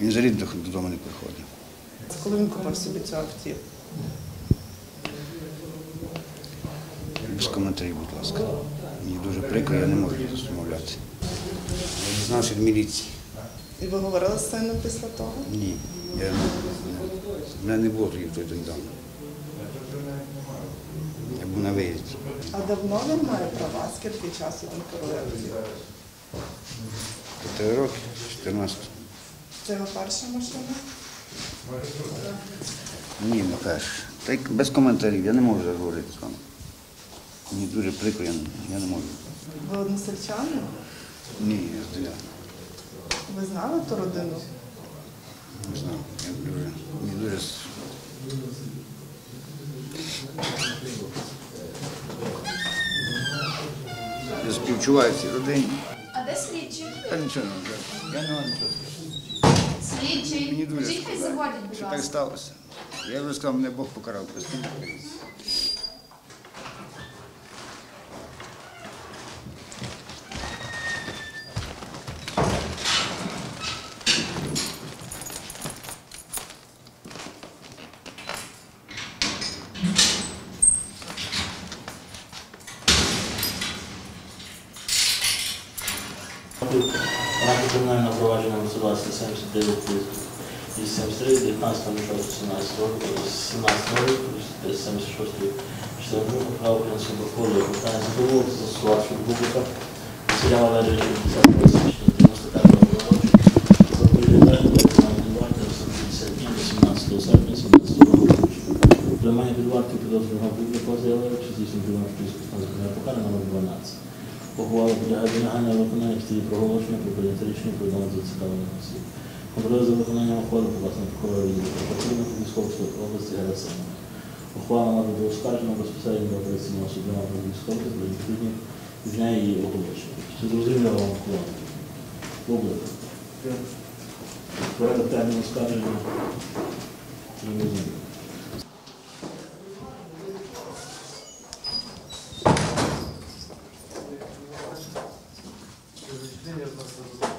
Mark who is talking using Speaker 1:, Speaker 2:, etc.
Speaker 1: Він взагалі до- додому не приходив.
Speaker 2: Коли він купив собі цю автівку?
Speaker 1: Без коментарів, будь ласка. Мені дуже прикро, я не можу розмовляти. Я дізнався від міліції.
Speaker 2: І ви говорили з сином після того?
Speaker 1: Ні. Я, не- в мене не було тоді в той день вдома. Я був на виїзді.
Speaker 2: А давно він має права? Скільки часу він керує автівкою?
Speaker 1: Чотири роки, 14.
Speaker 2: Це його перша машина?
Speaker 1: Ні, не перше. Та й без коментарів, я не можу говорити з вами. Мені дуже прикро, я, не- я не можу.
Speaker 2: Ви односельчани?
Speaker 1: Ні, я з.
Speaker 2: Ви знали ту родину?
Speaker 1: Не знаю. Я дуже, мені дуже с- Я співчуваю цій родині.
Speaker 3: А де слідчі?
Speaker 1: Та нічого не можу. Я не можу
Speaker 3: Скажіть, хай заводять, будь
Speaker 1: що так сталося. Я вже сказав, мене Бог покарав.
Speaker 4: Ради кримінального провадження государства 79 і 73, 19 17 року, 17 року, 76 року, право українського прокурора, питання задоволення застосувати Бубика, Василя Валерійовича 50 січня 95 року народження, заповідає виконання варти 80 днів 18 серпня 17 року. Тримання під вартою підозрюваного Бубика заявляючи, здійснює журналістську законне покарання номер 12. Ухвала підлягає негайного виконання в стилі проголошення про прийняте рішення повідомлення зацікавлених осіб. Контроль за виконанням ухвали покласти прокурора відділу прокуратурних військової області Герасимова. Ухвала має бути оскаржена безпосередньо до операційного суду на військової про відповідні з неї її оголошення. Чи зрозуміло вам ухвала? Бублик. Порядок терміну оскарження. Не розумію.